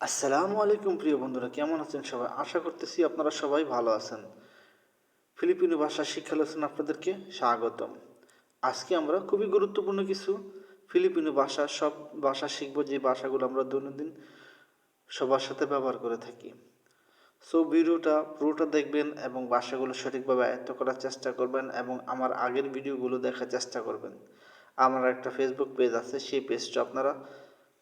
আসসালামু আলাইকুম প্রিয় বন্ধুরা, কেমন আছেন সবাই? আশা করতেছি আপনারা সবাই ভালো আছেন। ফিলিপিনো ভাষা শিক্ষা লেসন আপনাদেরকে স্বাগতম। আজকে আমরা খুবই গুরুত্বপূর্ণ কিছু ফিলিপিনো ভাষা, সব ভাষা শিখব, যে ভাষাগুলো আমরা দৈনন্দিন সবার সাথে ব্যবহার করে থাকি। সো ভিডিওটা, পুরোটা দেখবেন এবং ভাষাগুলো সঠিকভাবে আয়ত্ত করার চেষ্টা করবেন এবং আমার আগের ভিডিওগুলো দেখার চেষ্টা করবেন। আমার একটা ফেসবুক পেজ আছে, সেই পেজটা আপনারা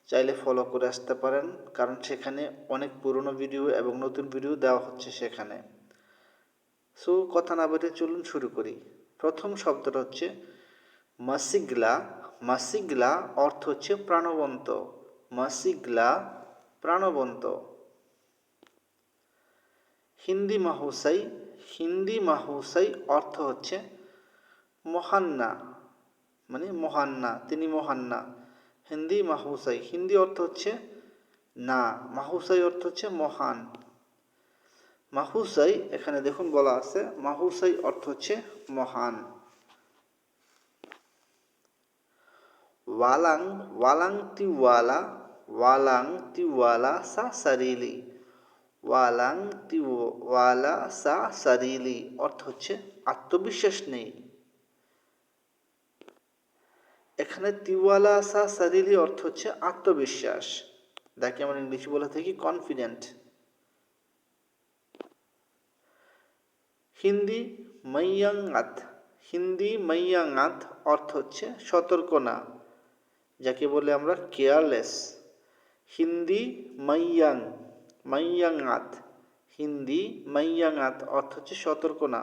চাইলে ফলো করে আসতে পারেন, কারণ সেখানে অনেক পুরনো ভিডিও এবং নতুন ভিডিও দেওয়া হচ্ছে সেখানে। সো কথা না বলে চলুন শুরু করি। প্রথম শব্দটা হচ্ছে মাসিগলা। মাসিগলা অর্থ হচ্ছে প্রাণবন্ত। মাসিগলা প্রাণবন্ত। হিন্দি মাহুসাই। হিন্দি মাহুসাই অর্থ হচ্ছে মহান্না। মানে মহান্না, তিনি মহান্না। হিন্দি মাহুসাই হিন্দি অর্থ হচ্ছে না মাহুসাই অর্থ হচ্ছে মহান। মাহুসাই এখানে দেখুন বলা আছে মাহুসাই অর্থ হচ্ছে মহান। ওয়ালাং ওয়ালাং তিওয়ালা ওয়ালাং তিওয়ালা সা সারিলি। ওয়ালাং তিওয়ালা সা সারিলি, অর্থ হচ্ছে আত্মবিশ্বাস নেই। এখানে তিওয়ালা সা সারিলি অর্থ হচ্ছে আত্মবিশ্বাস। যাকে আমরা ইংলিশে বলে থাকি কনফিডেন্ট হিন্দি মাইয়াঙ্গাত। হিন্দি মাইয়াঙ্গাত অর্থ হচ্ছে সতর্ক না, যাকে বলে আমরা কেয়ারলেস হিন্দি মাইয়াং, মাইয়াঙ্গাত। হিন্দি মাইয়াঙ্গাত অর্থ হচ্ছে সতর্ক না।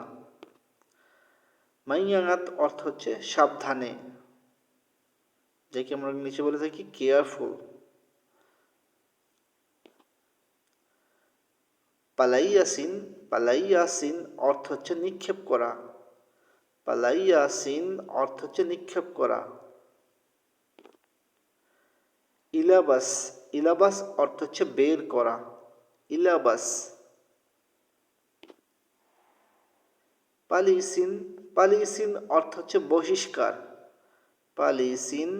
মাইয়াঙ্গাত অর্থ হচ্ছে সাবধানে। যাকে আমরা নিচে বলে থাকি কেয়ারফুল পালাইয়াসিন পালাইয়াসিন অর্থ হচ্ছে নিক্ষেপ করা। পালাইয়াসিন অর্থ হচ্ছে নিক্ষেপ করা। ইলাবাস ইলাবাস অর্থ হচ্ছে বের করা। ইলাবাস। পালিসিন পালিসিন অর্থ হচ্ছে বহিষ্কার। পালিসিন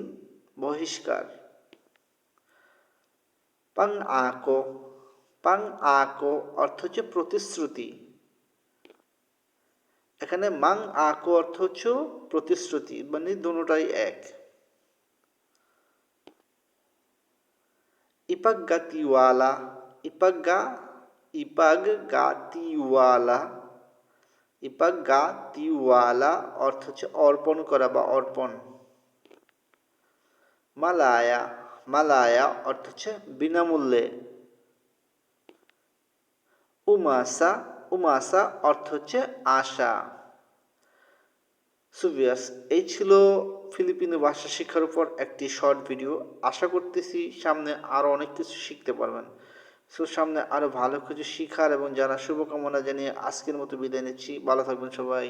বহিষ্কার। পাং আকো পাং আকো অর্থ হচ্ছে প্রতিশ্রুতি। এখানে মাং আকো অর্থ হচ্ছে প্রতিশ্রুতি মানে দুটাই এক। ইপাক গাতিওয়ালা ইপাক গা ইপাগ গাতিওয়ালা ইপাক গাতিওয়ালা অর্থ হচ্ছে অর্পণ করা বা অর্পণ। মালায়া মালায়া অর্থ হচ্ছে বিনামূল্যে। উমাসা উমাসা অর্থ হচ্ছে আশা। সুভিয়াস এই ছিল ফিলিপিনো ভাষা শিক্ষার উপর একটি শর্ট ভিডিও। আশা করতেছি সামনে আরও অনেক কিছু শিখতে পারবেন। সো, সামনে আরও ভালো কিছু শিখার এবং জানার শুভকামনা জানিয়ে আজকের মতো বিদায় নিচ্ছি। ভালো থাকবেন সবাই।